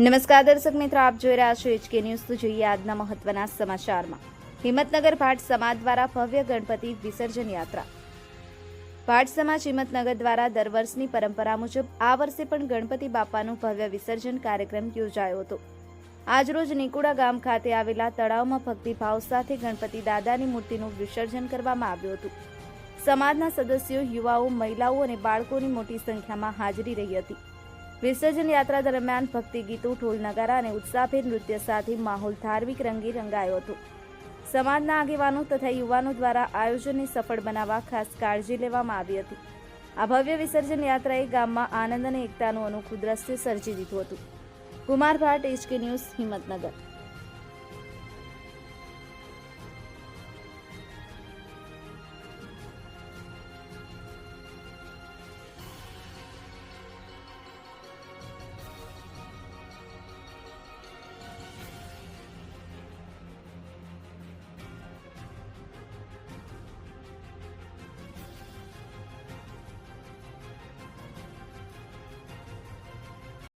નમસ્કાર દર્શક મિત્રો, આપ જોઈ રહ્યા છો એચકે ન્યૂઝ તો જોઈએ આજના મહત્વના સમાચારમાં. હિંમતનગર ભાટ સમાજ દ્વારા ભવ્ય ગણપતિ વિસર્જન યાત્રા. ભાટ સમાજ હિંમતનગર દ્વારા દર વર્ષની પરંપરા મુજબ આ વર્ષે પણ ગણપતિ બાપાનું ભવ્ય વિસર્જન કાર્યક્રમ યોજાયો હતો. આજરોજ નિકુડા ગામ ખાતે આવેલા તળાવમાં ભક્તિભાવ સાથે ગણપતિ દાદાની મૂર્તિનું વિસર્જન કરવામાં આવ્યું હતું. સમાજના સદસ્યો, યુવાઓ, મહિલાઓ અને બાળકોની મોટી સંખ્યામાં હાજરી રહી હતી. વિસર્જન યાત્રા દરમિયાન ભક્તિ ગીતો, ઢોલ, નગારા અને ઉત્સાહભેર નૃત્ય સાથે માહોલ ધાર્મિક રંગી રંગાયો હતો. સમાજના આગેવાનો તથા યુવાનો દ્વારા આયોજનને સફળ બનાવવા ખાસ કાળજી લેવામાં આવી હતી. આ ભવ્ય વિસર્જન યાત્રાએ ગામમાં આનંદ અને એકતાનું અનોખું દ્રશ્ય સર્જી દીધું હતું. Kumar Bhat, HK news, Himmatnagar.